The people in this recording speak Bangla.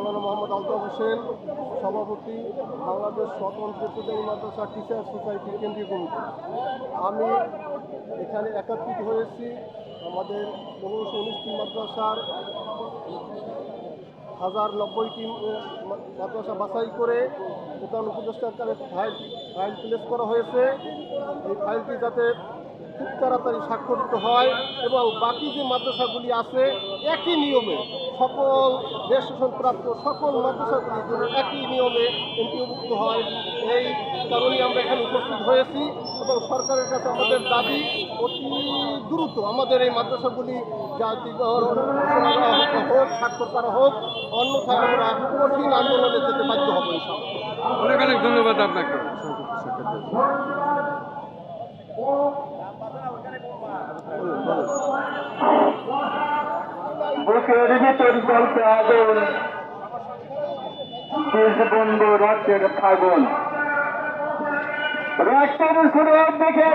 মাওলানা মোহাম্মদ আলতাফ হোসেন, সভাপতি বাংলাদেশ স্বতন্ত্র পেশাদারী মাদ্রাসা টিচার সোসাইটির কেন্দ্রীয় কমিটি। আমি এখানে একত্রিত হয়েছি আমাদের পনেরোশো উনিশটি মাদ্রাসার হাজার নব্বইটি মাদ্রাসা বাছাই করে প্রধান উপদেষ্টার কাছে ফাইল ফাইল প্লেস করা হয়েছে। এই ফাইলটি যাতে খুব তাড়াতাড়ি স্বাক্ষরিত হয় এবং বাকি যে মাদ্রাসাগুলি আছে একই নিয়মে সকল রেজিস্ট্রেশন প্রাপ্ত সকল মাদ্রাসাগুলি যেন একই নিয়মে এমপিওভুক্ত হয়। এই কারণেই আমরা এখানে উপস্থিত হয়েছি এবং সরকারের কাছে আমাদের দাবি অতি দ্রুত আমাদের এই মাদ্রাসাগুলি জাতি হোক স্বাক্ষর করা হোক অন্যথায় আমরা কঠিন আন্দোলনে যেতে বাধ্য হব ইনশাআল্লাহ। অনেক অনেক ধন্যবাদ আপনাকে। বুকের ভিতর চলছে আগুন। বন্ধু রক্তের ফাগুন। রক্তের সুরে দেখে